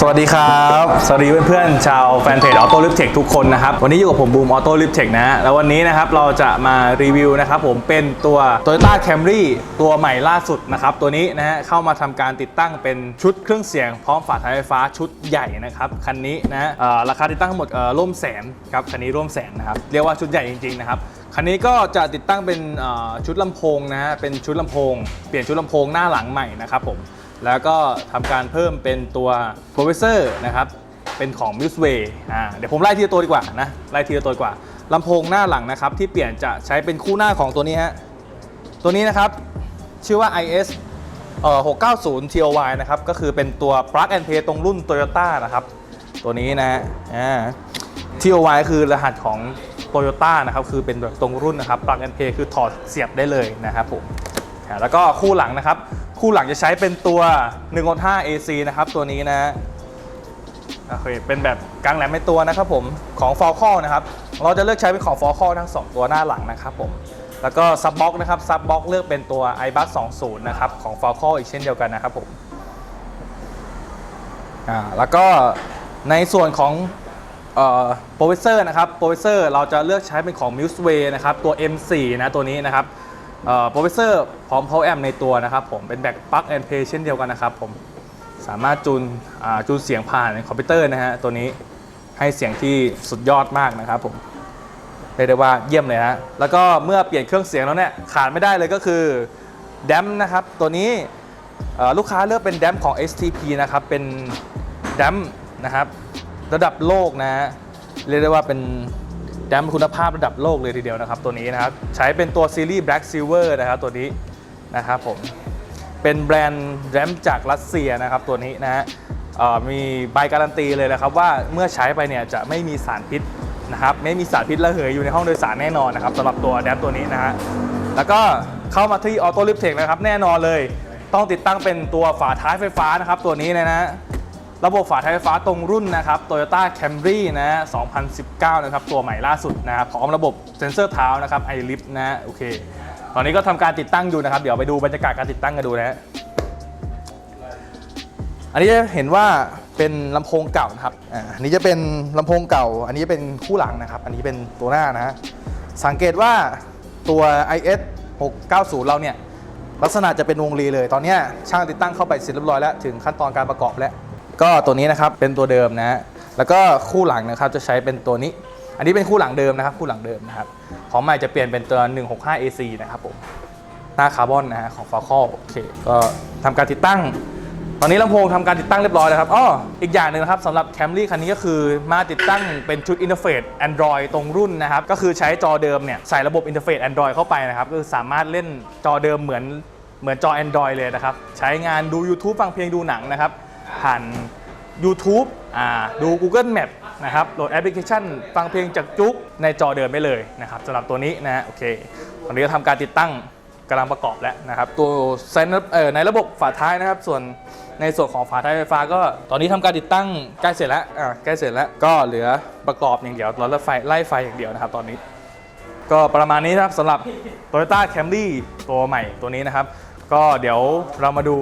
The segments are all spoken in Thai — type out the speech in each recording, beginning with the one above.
สวัสดีครับ สวัสดีเพื่อนๆชาวแฟนเพจออโต้ลิฟเทคทุกคนนะครับ วันนี้อยู่กับผมบูมออโต้ลิฟเทคนะ แล้ววันนี้นะครับเราจะมารีวิวนะครับผมเป็นตัว Toyota Camry ตัวใหม่ล่าสุดนะครับ ตัวนี้นะฮะเข้ามาทำการติดตั้งเป็นชุดเครื่องเสียงพร้อมฝาท้ายไฟฟ้าชุดใหญ่นะครับ คันนี้นะราคาติดตั้งทั้งหมดร่วมแสนครับคันนี้ร่วมแสนนะครับเรียกว่าชุดใหญ่จริงๆนะครับคันนี้ก็จะติดตั้งเป็นชุดลำโพงนะฮะเป็นชุดลำโพง เปลี่ยนชุดลำโพงหน้าหลังใหม่นะครับผม แล้วก็ทำการเพิ่มเป็นตัวโปรเฟสเซอร์นะครับเป็นของ m u s e w a y อ่าเดี๋ยวผมไล่ทีละตัวดีกว่านะไล่ทีละตัวดีกว่าลำโพงหน้าหลังนะครับที่เปลี่ยนจะใช้เป็นคู่หน้าของตัวนี้ฮะตัวนี้นะครับชื่อว่า IS เอ่อ690 TOY นะครับก็คือเป็นตัว plug and play ตรงรุ่น Toyota นะครับ ตัวนี้นะอ่า TOY คือรหัสของ Toyota นะครับคือเป็นแบบตรงรุ่นนะครับ plug and play คือถอดเสียบได้เลยนะครับผมแล้วก็คู่หลังนะครับ คู่หลังจะใช้เป็นตัว165 AC นะครับตัวนี้นะโอเคเป็นแบบกลางแหลมในตัวนะครับผมของ f a l c o นะครับเราจะเลือกใช้เป็นของ f a l c o ทั้ง 2 ตัวหน้าหลังนะครับผมแล้วก็ซับบ็อกนะครับซับบ็อกเลือกเป็นตัว iBus 20 นะครับของ f a l c o อีกเช่นเดียวกันนะครับผมอ่าแล้วก็ในส่วนของโปรเฟสเซอร์นะครับโปรเฟสเซอร์เราจะเลือกใช้เป็นของ m u s e w a y นะครับตัว M4 นะตัวนี้นะครับ โปรเฟสเซอร์พร้อม power amp ในตัวนะครับผมเป็นแบ็กปลั๊กแอนเพย์เช่นเดียวกันนะครับผมสามารถจูนจูนเสียงผ่านคอมพิวเตอร์นะฮะตัวนี้ให้เสียงที่สุดยอดมากนะครับผมเรียกได้ว่าเยี่ยมเลยฮะแล้วก็เมื่อเปลี่ยนเครื่องเสียงแล้วเนี่ยขาดไม่ได้เลยก็คือแดมนะครับตัวนี้ลูกค้าเลือกเป็นแดมของ STP นะครับเป็นแดมนะครับระดับโลกนะฮะเรียกได้ว่าเป็น แดมคุณภาพระดับโลกเลยทีเดียวนะครับตัวนี้นะครับใช้เป็นตัวซีรีส์ Black Silver นะครับตัวนี้นะครับผมเป็นแบรนด์แรมจากรัสเซียนะครับตัวนี้นะฮะมีใบการันตีเลยนะครับว่าเมื่อใช้ไปเนี่ยจะไม่มีสารพิษนะครับไม่มีสารพิษระเหยอยู่ในห้องโดยสารแน่นอนนะครับสำหรับตัวแดมตัวนี้นะฮะแล้วก็เข้ามาที่ออโต้ลิฟเทคนะครับแน่นอนเลย ต้องติดตั้งเป็นตัวฝาท้ายไฟฟ้านะครับตัวนี้เลยนะฮะ ระบบฝาท้ายไฟฟ้าตรงรุ่นนะครับ Toyota Camry นะ 2019 นะครับ ตัวใหม่ล่าสุดนะครับพร้อมระบบเซ็นเซอร์เท้านะครับ iLift นะโอเค ตอนนี้ก็ทำการติดตั้งอยู่นะครับ เดี๋ยวไปดูบรรยากาศการติดตั้งกันดูนะฮะอันนี้จะเห็นว่าเป็นลำโพงเก่านะครับอ่าอันนี้จะเป็นลำโพงเก่า อันนี้เป็นคู่หลังนะครับ อันนี้เป็นตัวหน้านะฮะสังเกตว่าตัว IS 690 เราเนี่ยลักษณะจะเป็นวงรีเลย ตอนนี้ช่างติดตั้งเข้าไปเสร็จเรียบร้อยแล้ว ถึงขั้นตอนการประกอบแล้ว ก็ตัวนี้นะครับเป็นตัวเดิมนะฮะแล้วก็คู่หลังนะครับจะใช้เป็นตัวนี้ อันนี้เป็นคู่หลังเดิมนะครับ คู่หลังเดิมนะครับของใหม่จะเปลี่ยนเป็นตัว 165 AC นะครับผมหน้าคาร์บอนนะฮะของ f a l c o โอเคก็ทำการติดตั้ง ตอนนี้ลำโพงทำการติดตั้งเรียบร้อยแล้วครับอ้ออีกอย่างหนึ่งนะครับสำหรับ Camry คันนี้ก็คือมาติดตั้งเป็นชุดอินเทอร์เฟซ Android ตรงรุ่นนะครับ ก็คือใช้จอเดิมเนี่ยใส่ระบบอินเทอร์เฟซ Android เข้าไปนะครับก็คือสามารถเล่นจอเดิมเหมือนเหมือนจอ Android เลยนะครับ ใช้งานดู YouTube ฟังเพลงดูหนังนะครับ ผ่าน YouTube อ่าดู Google Map นะครับโหลดแอปพลิเคชัน ฟังเพลงจากจุกในจอเดิมได้เลยนะครับสำหรับตัวนี้นะโอเคตอนนี้ก็ทำการติดตั้งกำลังประกอบแล้วนะครับตัวเซนในระบบฝาท้ายนะครับ ส่วนในส่วนของฝาท้ายไฟฟ้าก็ตอนนี้ทำการติดตั้งใกล้เสร็จแล้วอ่าใกล้เสร็จแล้วก็เหลือประกอบอย่างเดียวรอไล่ไฟไล่ไฟอย่างเดียวนะครับ ตอนนี้ ก็ประมาณนี้นะครับสำหรับ Toyota Camry ตัวใหม่ตัวนี้นะครับ ก็เดี๋ยวเรามาดู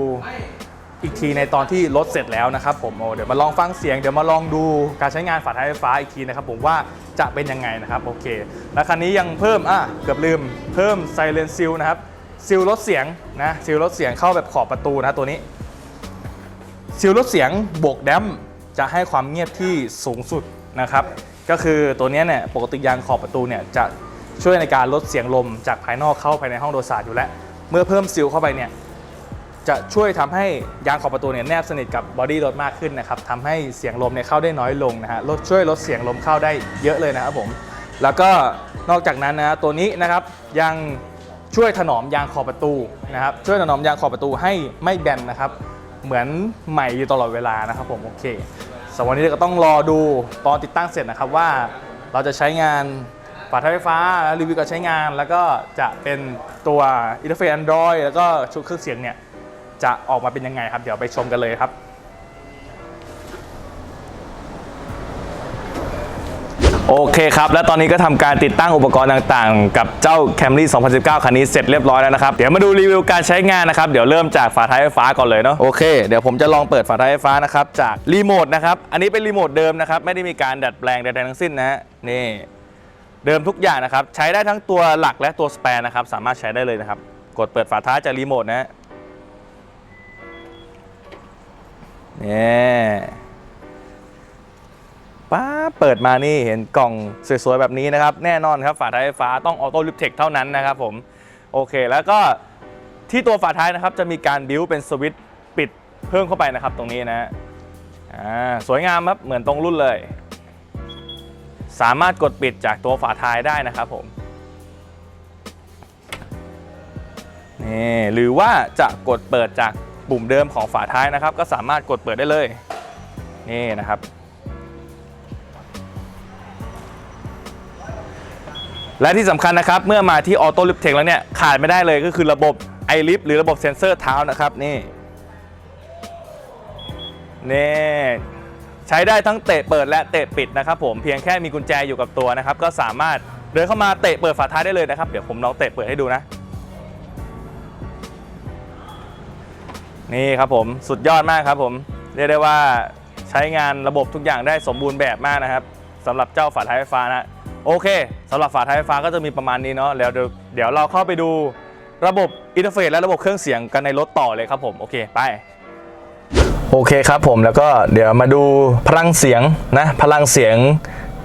อีกทีในตอนที่รถเสร็จแล้วนะครับผมโอ้เดี๋ยวมาลองฟังเสียงเดี๋ยวมาลองดูการใช้งานฝาท้ายไฟฟ้าอีกทีนะครับผมว่าจะเป็นยังไงนะครับโอเค แล้วคันนี้ยังเพิ่มอะเกือบลืมเพิ่มไซเลนซิลนะครับซิลลดเสียงนะซิลลดเสียงเข้าแบบขอบประตูนะตัวนี้ซิลลดเสียงบวกแดมจะให้ความเงียบที่สูงสุดนะครับก็คือตัวนี้เนี่ยปกติยางขอบประตูเนี่ยจะช่วยในการลดเสียงลมจากภายนอกเข้าภายในห้องโดยสารอยู่แล้ว เมื่อเพิ่มซิลเข้าไปเนี่ย จะช่วยทำให้ยางขอบประตูเนี่ยแนบสนิทกับบอดี้รถมากขึ้นนะครับทำให้เสียงลมเนี่ยเข้าได้น้อยลงนะฮะลดช่วยลดเสียงลมเข้าได้เยอะเลยนะครับผมแล้วก็นอกจากนั้นนะตัวนี้นะครับยังช่วยถนอมยางขอบประตูนะครับช่วยถนอมยางขอบประตูให้ไม่แบนนะครับ เหมือนใหม่อยู่ตลอดเวลานะครับผมโอเคสำหรับวันนี้ก็ต้องรอดูตอนติดตั้งเสร็จนะครับว่าเราจะใช้งานฝาท้ายไฟฟ้ารีวิวการใช้งาน แล้วก็จะเป็นตัวอินเทอร์เฟซ Android แล้วก็ชุดเครื่องเสียงเนี่ย จะออกมาเป็นยังไงครับ เดี๋ยวไปชมกันเลยครับ โอเคครับ และตอนนี้ก็ทำการติดตั้งอุปกรณ์ต่างๆ กับเจ้า Camry 2019 คันนี้เสร็จเรียบร้อยแล้วนะครับ เดี๋ยวมาดูรีวิวการใช้งานนะครับ เดี๋ยวเริ่มจากฝาท้ายไฟฟ้าก่อนเลยเนาะ โอเค เดี๋ยวผมจะลองเปิดฝาท้ายไฟฟ้านะครับจากรีโมทนะครับ อันนี้เป็นรีโมทเดิมนะครับ ไม่ได้มีการดัดแปลงใดๆทั้งสิ้นนะฮะ นี่ เดิมทุกอย่างนะครับ ใช้ได้ทั้งตัวหลักและตัวสแปร์นะครับ สามารถใช้ได้เลยนะครับ กดเปิดฝาท้ายจากรีโมทนะฮะ นี่ป้าเปิดมานี่เห็นกล่องสวยๆแบบนี้นะครับ แน่นอนครับฝาท้ายไฟฟ้าต้องออโต้ลิฟเทคเท่านั้นนะครับผม โอเค แล้วก็ที่ตัวฝาท้ายนะครับ จะมีการบิ้วเป็นสวิตช์ปิดเพิ่มเข้าไปนะครับตรงนี้นะอ่าสวยงามครับเหมือนตรงรุ่นเลย สามารถกดปิดจากตัวฝาท้ายได้นะครับผมนี่หรือว่าจะกดเปิดจาก ปุ่มเดิมของฝาท้ายนะครับ ก็สามารถกดเปิดได้เลยนี่นะครับ และที่สำคัญนะครับ เมื่อมาที่ออโต้ลิฟเทคแล้วเนี่ยขาดไม่ได้เลยก็คือระบบ i l i f t หรือระบบเซ็นเซอร์เท้านะครับนี่นี่ใช้ได้ทั้งเตะเปิดและเตะปิดนะครับ ผมเพียงแค่มีกุญแจอยู่กับตัวนะครับ ก็สามารถเดินเข้ามาเตะเปิดฝาท้ายได้เลยนะครับ เดี๋ยวผมลองเตะเปิดให้ดูนะ นี่ครับผมสุดยอดมากครับผม เรียกได้ว่าใช้งานระบบทุกอย่างได้สมบูรณ์แบบมากนะครับสำหรับเจ้าฝาท้ายไฟฟ้านะโอเคสำหรับฝาท้ายไฟฟ้าก็จะมีประมาณนี้เนาะแล้วเดี๋ยวเดี๋ยวเราเข้าไปดูระบบอินเทอร์เฟซและระบบเครื่องเสียงกันในรถต่อเลยครับผม โอเคไปโอเคครับผมแล้วก็เดี๋ยวมาดูพลังเสียงนะพลังเสียง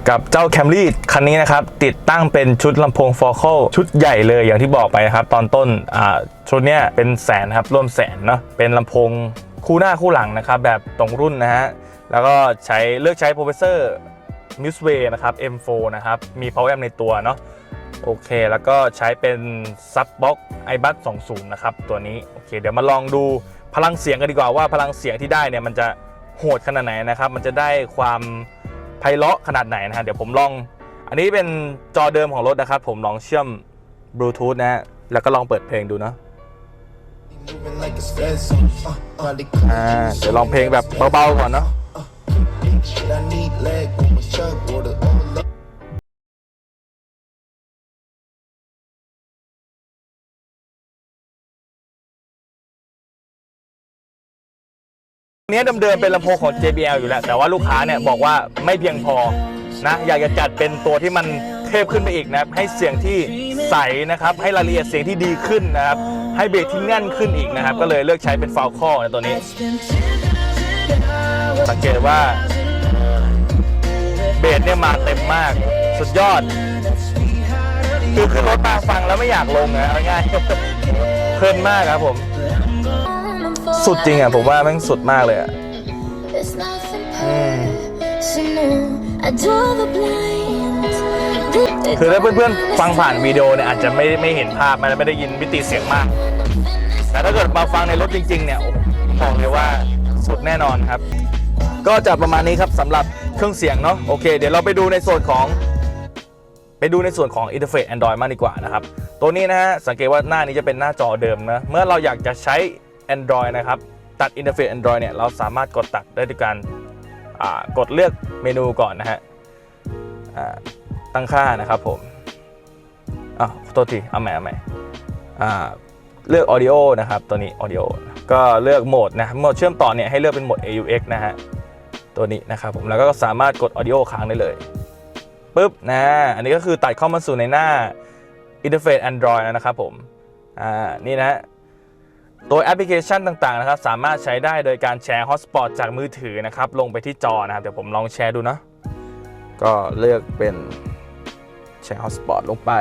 กับเจ้า Camry คันนี้นะครับ ติดตั้งเป็นชุดลำโพง f o c a l ชุดใหญ่เลยอย่างที่บอกไปนะครับ ตอนต้นอ่าชุดเนี้ยเป็นแสนครับร่วมแสนเนาะเป็นลำโพงคู่หน้าคู่หลังนะครับ แบบตรงรุ่นนะฮะ แล้วก็ใช้เลือกใช้โปรเฟสเซอร์ m u s e w a y นะครับ M4 นะครับ มี Power Amp ในตัวเนาะโอเค แล้วก็ใช้เป็น Subbox iBus 20 นะครับ ตัวนี้โอเค เดี๋ยวมาลองดูพลังเสียงกันดีกว่าว่าพลังเสียงที่ได้เนี่ยมันจะโหดขนาดไหนนะครับ มันจะได้ความ ไพเราะขนาดไหนนะฮะเดี๋ยวผมลอง อันนี้เป็นจอเดิมของรถนะครับ ผมลองเชื่อมบลูทูธนะฮะแล้วก็ลองเปิดเพลงดูเนาะอ่าเดี๋ยวลองเพลงแบบเบาๆก่อนเนาะ เนี้ยเดิมๆเป็นลำโพงของ JBL อยู่แล้ว แต่ว่าลูกค้าเนี่ยบอกว่าไม่เพียงพอนะอยากจะจัดเป็นตัวที่มันเทพขึ้นไปอีกนะครับให้เสียงที่ใสนะครับ ให้รายละเอียดเสียงที่ดีขึ้นนะครับ ให้เบสที่แน่นขึ้นอีกนะครับ ก็เลยเลือกใช้เป็นฟาวคอในตัวนี้ สังเกตว่าเบสเนี่ยมาเต็มมากสุดยอด คือขึ้นรถมาฟังแล้วไม่อยากลงนะเอาง่ายเพลินมากครับผม สุดจริงอะ ผมว่าแม่งสุดมากเลยอะ There's nothing personal. I draw the blinds. คือถ้าเพื่อนๆ ฟังผ่านวิดีโอเนี่ยอาจจะไม่ไม่เห็นภาพมันไม่ได้ยินมิติเสียงมาก แต่ถ้าเกิดมาฟังในรถจริง ๆ เนี่ยโอ้โหบอกเลยว่าสุดแน่นอนครับ ก็จะประมาณนี้ครับสำหรับเครื่องเสียงเนาะโอเค เดี๋ยวเราไปดูในส่วนของ ไปดูในส่วนของอินเทอร์เฟซ Android มากดีกว่านะครับ ตัวนี้นะฮะสังเกตว่าหน้านี้จะเป็นหน้าจอเดิมนะ เมื่อเราอยากจะใช้ Android นะครับ ตัดอินเทอร์เฟซ Android เนี่ยเราสามารถกดตัดได้ด้วยการกดเลือกเมนูก่อนนะฮะตั้งค่านะครับผมอะโทษทีเอาใหม่เอาใหม่เลือก Audio นะครับตัวนี้ Audio ก็เลือกโหมดนะโหมดเชื่อมต่อเนี่ยให้เลือกเป็นโหมด AUX นะฮะตัวนี้นะครับผมแล้วก็สามารถกด Audio ค้างได้เลยปุ๊บนะอันนี้ก็คือตัดเข้ามาสู่ในหน้าอินเทอร์เฟซ Android แล้วนะครับผมอ่านี่นะ ตัวแอปพลิเคชันต่างๆนะครับสามารถใช้ได้โดยการแชร์ฮอตสปอตจากมือถือนะครับลงไปที่จอนะครับเดี๋ยวผมลองแชร์ดูนะก็เลือกเป็นแชร์ฮอตสปอตลงไป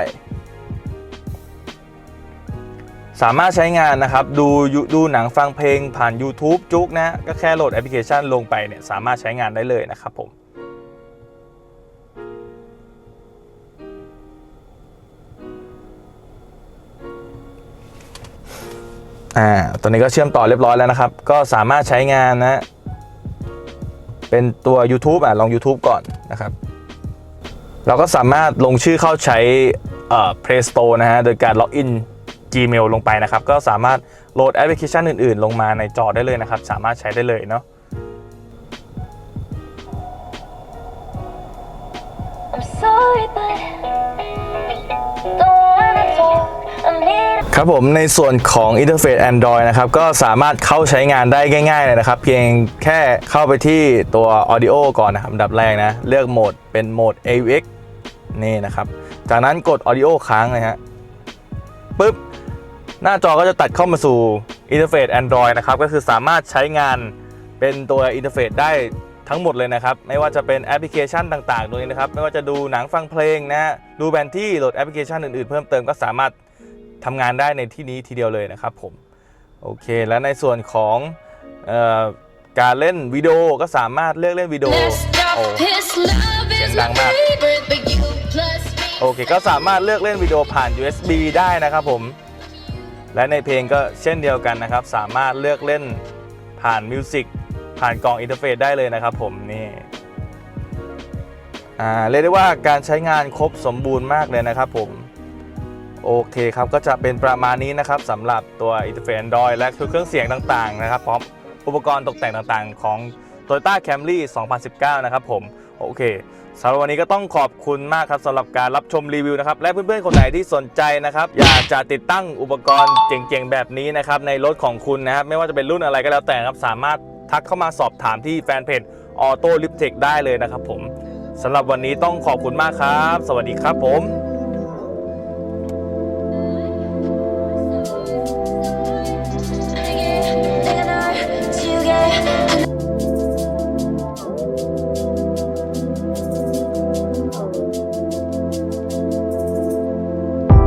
สามารถใช้งานนะครับดูยูดูหนังฟังเพลงผ่าน YouTube จุกนะ ก็แค่โหลดแอปพลิเคชันลงไปเนี่ยสามารถใช้งานได้เลยนะครับผม อ่าตัวนี้ก็เชื่อมต่อเรียบร้อยแล้วนะครับ ก็สามารถใช้งานนะเป็นตัว YouTube อะลอง YouTube ก่อนนะครับ เราก็สามารถลงชื่อเข้าใช้เอ่อ Play Store นะฮะโดยการล็อกอิน Gmail ลงไปนะครับ ก็สามารถโหลดแอปพลิเคชันอื่นๆ ลงมาในจอได้เลยนะครับ สามารถใช้ได้เลยเนาะ ครับผมในส่วนของอินเทอร์เฟซ Android นะครับก็สามารถเข้าใช้งานได้ง่ายๆเลยนะครับ เพียงแค่เข้าไปที่ตัว Audio ก่อนนะครับอันดับแรกนะ เลือกโหมดเป็นโหมด AVX นี่นะครับ จากนั้นกด Audio ค้างเลยฮะปุ๊บ หน้าจอก็จะตัดเข้ามาสู่อินเทอร์เฟซ Android นะครับ ก็คือสามารถใช้งานเป็นตัวอินเทอร์เฟซได้ทั้งหมดเลยนะครับ ไม่ว่าจะเป็นแอปพลิเคชันต่างๆ ตรงนี้นะครับ ไม่ว่าจะดูหนังฟังเพลงนะฮะดูแผนที่โหลดแอปพลิเคชันอื่นๆ เพิ่มเติมก็สามารถ ทำงานได้ในที่นี้ทีเดียวเลยนะครับผมโอเค แล้วในส่วนของเออการเล่นวิดีโอก็สามารถเลือกเล่นวิดีโอ Let's stop โอ้ this love เสีย is งดัง my มาก favorite, but you plus me. โอเคก็สามารถเลือกเล่นวิดีโอผ่าน USB ได้นะครับผม และในเพลงก็เช่นเดียวกันนะครับ สามารถเลือกเล่นผ่านมิวสิกผ่านกล่องอินเทอร์เฟซได้เลยนะครับผมนี่อ่าเรียกได้ว่าการใช้งานครบสมบูรณ์มากเลยนะครับผม โอเคครับ ก็จะเป็นประมาณนี้นะครับสำหรับตัวอินเทอร์เฟซ Android และเครื่องเสียงต่างๆนะครับพร้อมอุปกรณ์ตกแต่งต่างๆ ของ Toyota Camry 2019 นะครับผม โอเคสำหรับวันนี้ก็ต้องขอบคุณมากครับสำหรับการรับชมรีวิวนะครับ และเพื่อนๆ คนไหนที่สนใจนะครับ อยากจะติดตั้งอุปกรณ์เจ๋งๆ แบบนี้นะครับ ในรถของคุณนะครับ ไม่ว่าจะเป็นรุ่นอะไรก็แล้วแต่ครับ สามารถทักเข้ามาสอบถามที่แฟนเพจ Auto l i p t e c h ได้เลยนะครับผมสำหรับวันนี้ต้องขอบคุณมากครับ สวัสดีครับผม